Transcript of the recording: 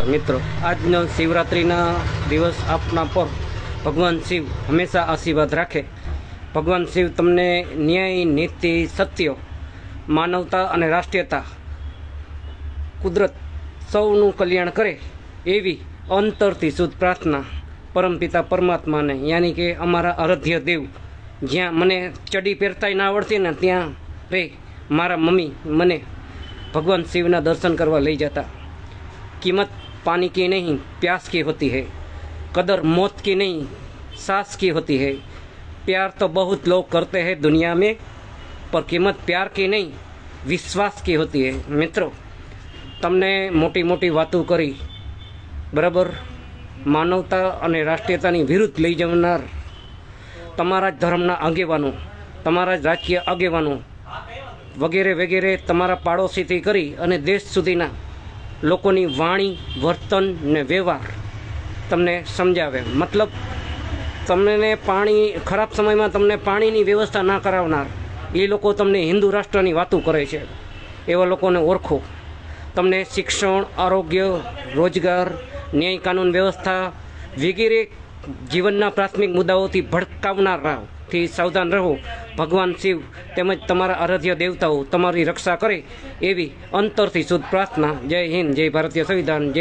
મિત્રો. આજનો શિવરાત્રિના દિવસ આપના પર ભગવાન શિવ હંમેશા આશીર્વાદ રાખે. ભગવાન શિવ તમને ન્યાય, નીતિ, સત્ય, માનવતા અને રાષ્ટ્રીયતા, કુદરત સૌનું કલ્યાણ કરે એવી અંતરથી શુદ્ધ પ્રાર્થના પરમપિતા પરમાત્માને. યાની કે અમારા આરાધ્ય દેવ, જ્યાં મને ચડી પહેરતાય ના આવડતી ને ત્યાં રે મારા મમ્મી મને ભગવાન શિવના દર્શન કરવા લઈ જતા. कीमत पानी की नहीं प्यास की होती है कदर मौत की नहीं सांस की होती है प्यार तो बहुत लोग करते हैं दुनिया में पर कीमत प्यार की नहीं विश्वास की होती है મિત્રો તમને મોટી મોટી વાતો કરી બરાબર માનવતા અને રાષ્ટ્રીયતાની વિરુદ્ધ લઈ જનાર તમારા જ ધર્મના આગેવાનો તમારા જ રાજકીય આગેવાનો વગેરે વગેરે તમારા પાડોશીથી કરી અને દેશ સુધીના લોકોની વાણી, વર્તન ને વ્યવહાર તમને સમજાવે. મતલબ, તમને પાણી, ખરાબ સમયમાં તમને પાણીની વ્યવસ્થા ના કરાવનાર, એ લોકો તમને હિન્દુ રાષ્ટ્રની વાતો કરે છે. એવા લોકોને ઓળખો. તમને શિક્ષણ, આરોગ્ય, રોજગાર, ન્યાય કાનૂન વ્યવસ્થા વગેરે જીવનના પ્રાથમિક મુદ્દાઓથી ભડકાવનારાથી સાવધાન રહો. ભગવાન શિવ તેમજ તમારા આરાધ્ય દેવતાઓ તમારી રક્ષા કરે એવી અંતરથી શુદ્ધ પ્રાર્થના. જય હિન્દ, જય ભારતીય સંવિધાન, જય